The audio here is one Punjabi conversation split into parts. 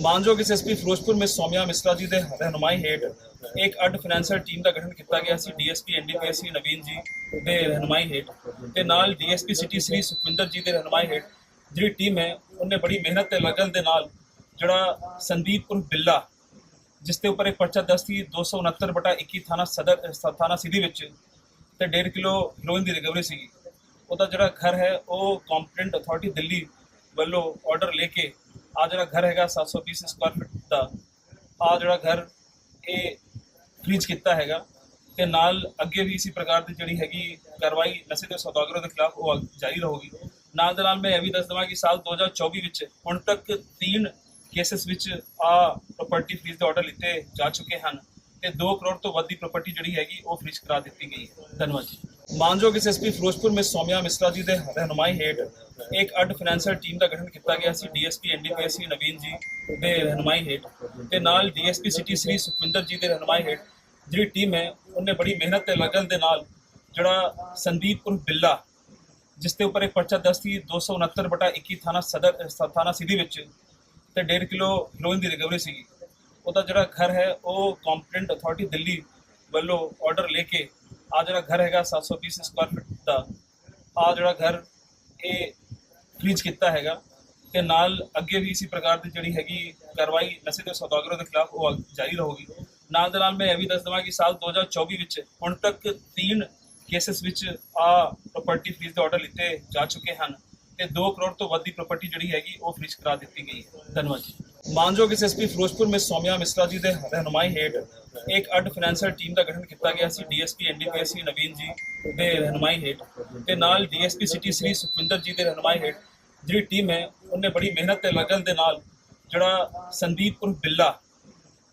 ਮਾਨਯੋਗ ਐਸਐਸਪੀ ਫਿਰੋਜ਼ਪੁਰ में ਸੌਮਿਆ ਮਿਸਰਾ ਜੀ ਦੇ ਰਹਿਨੁਮਾਈ ਹੇਠ ਇੱਕ ਅੱਡ ਫਾਈਨੈਂਸ਼ੀਅਲ ਟੀਮ ਦਾ ਗਠਨ ਕੀਤਾ ਗਿਆ ਸੀ, ਡੀਐਸਪੀ ਐਨਡੀਪੀਐਸਸੀ ਨਵੀਨ ਜੀ ਦੇ ਰਹਿਨੁਮਾਈ ਹੇਠ ਤੇ ਨਾਲ ਡੀਐਸਪੀ ਸਿਟੀ ਸ੍ਰੀ ਸੁਖਵਿੰਦਰ ਜੀ ਦੇ ਰਹਿਨੁਮਾਈ ਹੇਠ ਜਿਹੜੀ ਟੀਮ ਹੈ, ਉਹਨੇ ਬੜੀ ਮਿਹਨਤ ਤੇ ਲਗਨ ਦੇ ਨਾਲ ਜਿਹੜਾ ਸੰਦੀਪ ਉਰਫ ਬਿੱਲਾ, ਜਿਸ ਦੇ ਉੱਪਰ ਇੱਕ ਪਰਚਾ ਦਰਜ ਸੀ 269 ਬਟਾ 21 ਥਾਣਾ ਸਦਰ ਸ- ਥਾਣਾ ਸਿਟੀ ਵਿੱਚ ਤੇ 1.5 ਕਿਲੋ ਹੀਰੋਇਨ ਦੀ ਰਿਕਵਰੀ ਸੀਗੀ। ਉਹਦਾ ਜਿਹੜਾ ਘਰ ਹੈ, ਉਹ ਕੰਪੀਟੈਂਟ ਅਥਾਰਟੀ ਦਿੱਲੀ ਵੱਲੋਂ ਆਰਡਰ ਲੈ ਕੇ ਆ ਜਿਹੜਾ ਘਰ ਹੈਗਾ 720 ਸਕੁਅਰ ਫੀਟ ਦਾ, ਆ ਜਿਹੜਾ ਘਰ ਇਹ ਫ੍ਰੀਜ ਕੀਤਾ ਹੈਗਾ ਤੇ ਨਾਲ ਅੱਗੇ ਵੀ ਇਸੇ ਪ੍ਰਕਾਰ ਦੀ ਜਿਹੜੀ ਹੈਗੀ ਕਾਰਵਾਈ ਨਸ਼ੇ ਦੇ ਸੌਦਾਗਰਾਂ ਦੇ ਖਿਲਾਫ ਉਹ ਅੱਗੇ ਜਾਰੀ ਰਹੂਗੀ। ਨਾਲ ਦੇ ਨਾਲ ਮੈਂ ਇਹ ਵੀ ਦੱਸ ਦਵਾਂ ਕਿ ਸਾਲ 2024 ਵਿੱਚ ਹੁਣ ਤੱਕ ਤਿੰਨ ਕੇਸਸ ਵਿੱਚ ਆ ਪ੍ਰਾਪਰਟੀ ਫ੍ਰੀਜ ਦੇ ਆਰਡਰ ਲਿੱਤੇ ਜਾ ਚੁੱਕੇ ਹਨ ਤੇ 2 ਕਰੋੜ ਤੋਂ ਵੱਧ ਦੀ ਪ੍ਰਾਪਰਟੀ ਜਿਹੜੀ ਹੈਗੀ ਉਹ ਫ੍ਰੀਜ ਕਰਾ ਦਿੱਤੀ ਗਈ ਹੈ। ਧੰਨਵਾਦ ਜੀ। ਮਾਨਯੋਗ ਐਸਐਸਪੀ ਫਿਰੋਜ਼ਪੁਰ ਮਿਸ ਸੋਮਿਆ ਮਿਸਰਾ ਜੀ ਦੇ ਰਹਿਨੁਮਾਈ ਹੇਠ ਇੱਕ ਅੱਡ ਫਾਈਨੈਂਸ਼ੀਅਲ ਟੀਮ ਦਾ ਗਠਨ ਕੀਤਾ ਗਿਆ ਸੀ ਡੀਐਸਪੀ ਐਨਡੀਪੀਐਸਸੀ ਨਵੀਨ ਜੀ ਦੇ ਰਹਿਨੁਮਾਈ ਹੇਠ ਤੇ ਨਾਲ ਡੀਐਸਪੀ ਸਿਟੀ ਸ੍ਰੀ ਸੁਖਵਿੰਦਰ ਜੀ ਦੇ ਰਹਿਨੁਮਾਈ ਹੇਠ ਜਿਹੜੀ ਟੀਮ ਹੈ, ਉਹਨੇ ਬੜੀ ਮਿਹਨਤ ਤੇ ਲਗਨ ਦੇ ਨਾਲ ਜਿਹੜਾ ਸੰਦੀਪ ਉਰਫ ਬਿੱਲਾ, ਜਿਸ ਦੇ ਉੱਪਰ ਇੱਕ ਪਰਚਾ ਦਰਜ ਸੀ 269 ਬਟਾ 21 ਥਾਣਾ ਸਦਰ ਸ- ਥਾਣਾ ਸਿਟੀ ਵਿੱਚ ਤੇ 1.5 ਕਿਲੋ ਹੀਰੋਇਨ ਦੀ ਰਿਕਵਰੀ ਸੀਗੀ। ਉਹਦਾ ਜਿਹੜਾ ਘਰ ਹੈ, ਉਹ ਕੰਪੀਟੈਂਟ ਅਥਾਰਟੀ ਦਿੱਲੀ ਵੱਲੋਂ ਆਰਡਰ ਲੈ ਕੇ ਆ ਜਿਹੜਾ ਘਰ ਹੈਗਾ 720 ਸਕੁਆਇਰ ਫੁੱਟ ਦਾ ਆ ਜਿਹੜਾ ਘਰ ਇਹ ਫ੍ਰੀਜ ਕੀਤਾ ਹੈਗਾ ਤੇ ਨਾਲ ਅੱਗੇ ਵੀ ਇਸੇ ਪ੍ਰਕਾਰ ਦੀ ਜਿਹੜੀ ਹੈਗੀ ਕਾਰਵਾਈ ਨਸ਼ੇ ਦੇ ਸੌਦਾਗਰਾਂ ਦੇ ਖਿਲਾਫ ਉਹ ਅੱਗੇ ਜਾਰੀ ਰਹੂਗੀ। ਨਾਲ ਦੇ ਨਾਲ ਮੈਂ ਇਹ ਵੀ ਦੱਸ ਦਵਾਂ ਕਿ ਸਾਲ 2024 ਵਿੱਚ ਹੁਣ ਤੱਕ ਤਿੰਨ ਕੇਸਸ ਵਿੱਚ ਆ ਪ੍ਰਾਪਰਟੀ ਫ੍ਰੀਜ ਦੇ ਆਰਡਰ ਲਿੱਤੇ ਜਾ ਚੁੱਕੇ ਹਨ ਤੇ 2 ਕਰੋੜ ਤੋਂ ਵੱਧ ਦੀ ਪ੍ਰਾਪਰਟੀ ਜਿਹੜੀ ਹੈਗੀ ਉਹ ਫ੍ਰੀਜ ਕਰਾ ਦਿੱਤੀ ਗਈ ਹੈ। ਧੰਨਵਾਦ ਜੀ। ਮਾਨਯੋਗ ਐਸਐਸਪੀ ਫਿਰੋਜ਼ਪੁਰ ਮਿਸ ਸੌਮਿਆ ਮਿਸਰਾ ਜੀ ਦੇ ਰਹਿਨੁਮਾਈ ਹੇਠ ਇੱਕ ਅੱਡ ਫਾਈਨੈਂਸ਼ੀਅਲ ਟੀਮ ਦਾ ਗਠਨ ਕੀਤਾ ਗਿਆ ਸੀ, ਡੀਐਸਪੀ ਐਨਡੀਪੀਐਸਸੀ ਨਵੀਨ ਜੀ ਦੇ ਰਹਿਨੁਮਾਈ ਹੇਠ ਤੇ ਨਾਲ ਡੀਐਸਪੀ ਸਿਟੀ ਸ੍ਰੀ ਸੁਖਵਿੰਦਰ ਜੀ ਦੇ ਰਹਿਨਮਾਈ ਹੇਠ ਜਿਹੜੀ ਟੀਮ ਹੈ, ਉਹਨੇ ਬੜੀ ਮਿਹਨਤ ਤੇ ਲਗਨ ਦੇ ਨਾਲ ਜਿਹੜਾ ਸੰਦੀਪ ਉਰਫ ਬਿੱਲਾ,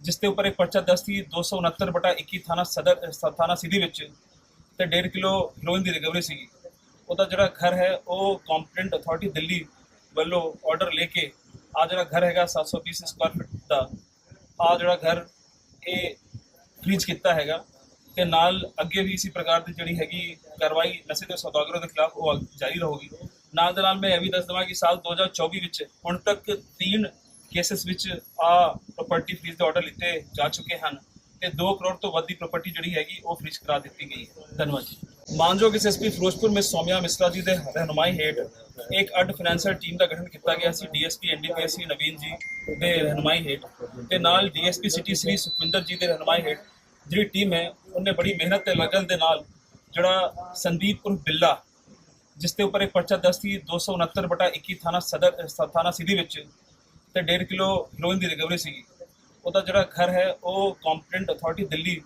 ਜਿਸ ਦੇ ਉੱਪਰ ਇੱਕ ਪਰਚਾ ਦਰਜ ਸੀ 269 ਬਟਾ 21 ਥਾਣਾ ਸਦਰ ਥਾਣਾ ਸਿਟੀ ਵਿੱਚ ਤੇ 1.5 ਕਿਲੋ ਹੀਰੋਇਨ ਦੀ ਰਿਕਵਰੀ ਸੀਗੀ। ਉਹਦਾ ਜਿਹੜਾ ਘਰ ਹੈ, ਉਹ ਕੰਪੀਟੈਂਟ ਅਥਾਰਟੀ ਦਿੱਲੀ ਵੱਲੋਂ ਆਰਡਰ ਲੈ ਕੇ ਆ ਜਿਹੜਾ ਘਰ ਹੈਗਾ 720 ਸਕੁਆਇਰ ਫੁੱਟ ਦਾ ਆ ਜਿਹੜਾ ਘਰ ਇਹ ਫ੍ਰੀਜ ਕੀਤਾ ਹੈਗਾ ਤੇ ਨਾਲ ਅੱਗੇ ਵੀ ਇਸੇ ਪ੍ਰਕਾਰ ਦੀ ਜਿਹੜੀ ਹੈਗੀ ਕਾਰਵਾਈ ਨਸ਼ੇ ਦੇ ਸੌਦਾਗਰਾਂ ਦੇ ਖਿਲਾਫ ਉਹ ਅੱਗੇ ਜਾਰੀ ਰਹੂਗੀ। ਨਾਲ ਦੇ ਨਾਲ ਮੈਂ ਇਹ ਵੀ ਦੱਸ ਦਵਾਂ ਕਿ ਸਾਲ 2024 ਵਿੱਚ ਹੁਣ ਤੱਕ ਤਿੰਨ ਕੇਸਸ ਵਿੱਚ ਆ ਪ੍ਰਾਪਰਟੀ ਫ੍ਰੀਜ ਦੇ ਆਰਡਰ ਲਿੱਤੇ ਜਾ ਚੁੱਕੇ ਹਨ ਤੇ 2 ਕਰੋੜ ਤੋਂ ਵੱਧ ਦੀ ਪ੍ਰਾਪਰਟੀ ਜਿਹੜੀ ਹੈਗੀ ਉਹ ਫ੍ਰੀਜ ਕਰਾ ਦਿੱਤੀ ਗਈ ਹੈ। ਧੰਨਵਾਦ ਜੀ। ਮਾਨਯੋਗ ਐਸਐਸਪੀ ਫਿਰੋਜ਼ਪੁਰ ਮਿਸ ਸੌਮਿਆ ਮਿਸਰਾ ਜੀ ਦੇ ਰਹਿਨੁਮਾਈ ਹੇਠ ਇੱਕ ਅੱਡ ਫਾਈਨੈਂਸ਼ੀਅਲ ਟੀਮ ਦਾ ਗਠਨ ਕੀਤਾ ਗਿਆ ਸੀ ਡੀਐਸਪੀ ਐਨਡੀਪੀਐਸਸੀ ਨਵੀਨ ਜੀ ਦੇ ਰਹਿਨੁਮਾਈ ਹੇਠ ਤੇ ਨਾਲ ਡੀਐਸਪੀ ਸਿਟੀ ਸ੍ਰੀ ਸੁਖਵਿੰਦਰ ਜੀ ਦੇ ਰਹਿਨੁਮਾਈ ਹੇਠ ਜਿਹੜੀ ਟੀਮ ਹੈ, ਉਹਨੇ ਬੜੀ ਮਿਹਨਤ ਤੇ ਲਗਨ ਦੇ ਨਾਲ ਜਿਹੜਾ ਸੰਦੀਪ ਉਰਫ ਬਿੱਲਾ, ਜਿਸ ਦੇ ਉੱਪਰ ਇੱਕ ਪਰਚਾ ਦਰਜ ਸੀ 269 ਬਟਾ 21 ਥਾਣਾ ਸਦਰ ਸ- ਥਾਣਾ ਸਿਟੀ ਵਿੱਚ ਤੇ 1.5 ਕਿਲੋ ਹੀਰੋਇਨ ਦੀ ਰਿਕਵਰੀ ਸੀਗੀ। ਉਹਦਾ ਜਿਹੜਾ ਘਰ ਹੈ, ਉਹ ਕੰਪੀਟੈਂਟ ਅਥਾਰਟੀ ਦਿੱਲੀ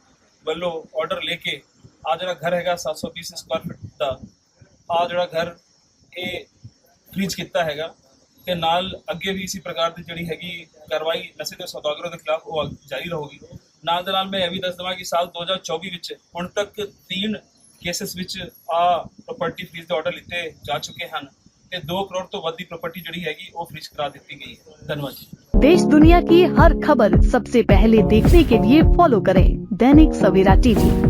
ਵੱਲੋਂ ਆਰਡਰ ਲੈ ਕੇ ਆ ਜਿਹੜਾ ਘਰ ਹੈਗਾ 720 ਸਕੁਆਇਰ ਫੀਟ ਦਾ ਆ ਜਿਹੜਾ ਘਰ ਇਹ ਫ੍ਰੀਜ ਕੀਤਾ ਹੈਗਾ ਤੇ ਨਾਲ ਅੱਗੇ ਵੀ ਇਸੇ ਪ੍ਰਕਾਰ ਦੀ ਜਿਹੜੀ ਹੈਗੀ ਕਾਰਵਾਈ ਨਸ਼ੇ ਦੇ ਸੌਦਾਗਰਾਂ ਦੇ ਖਿਲਾਫ ਉਹ ਅੱਗੇ ਜਾਰੀ ਰਹੂਗੀ ਨਾਲ ਦੇ ਨਾਲ ਮੈਂ ਇਹ ਵੀ ਦੱਸ ਦਵਾਂ ਕਿ ਸਾਲ 2024 ਵਿੱਚ ਹੁਣ ਤੱਕ ਤਿੰਨ ਕੇਸਸ ਵਿੱਚ ਆ ਪ੍ਰਾਪਰਟੀ ਫ੍ਰੀਜ ਦੇ ਆਰਡਰ ਲਿੱਤੇ ਜਾ ਚੁੱਕੇ ਹਨ ਤੇ 2 ਕਰੋੜ ਤੋਂ ਵੱਧ ਦੀ ਪ੍ਰਾਪਰਟੀ ਜਿਹੜੀ ਹੈਗੀ ਉਹ ਫ੍ਰੀਜ ਕਰਾ ਦਿੱਤੀ ਗਈ ਹੈ ਧੰਨਵਾਦ ਜੀ देश दुनिया की हर खबर सबसे पहले देखने के लिए फॉलो करें दैनिक सवेरा टीवी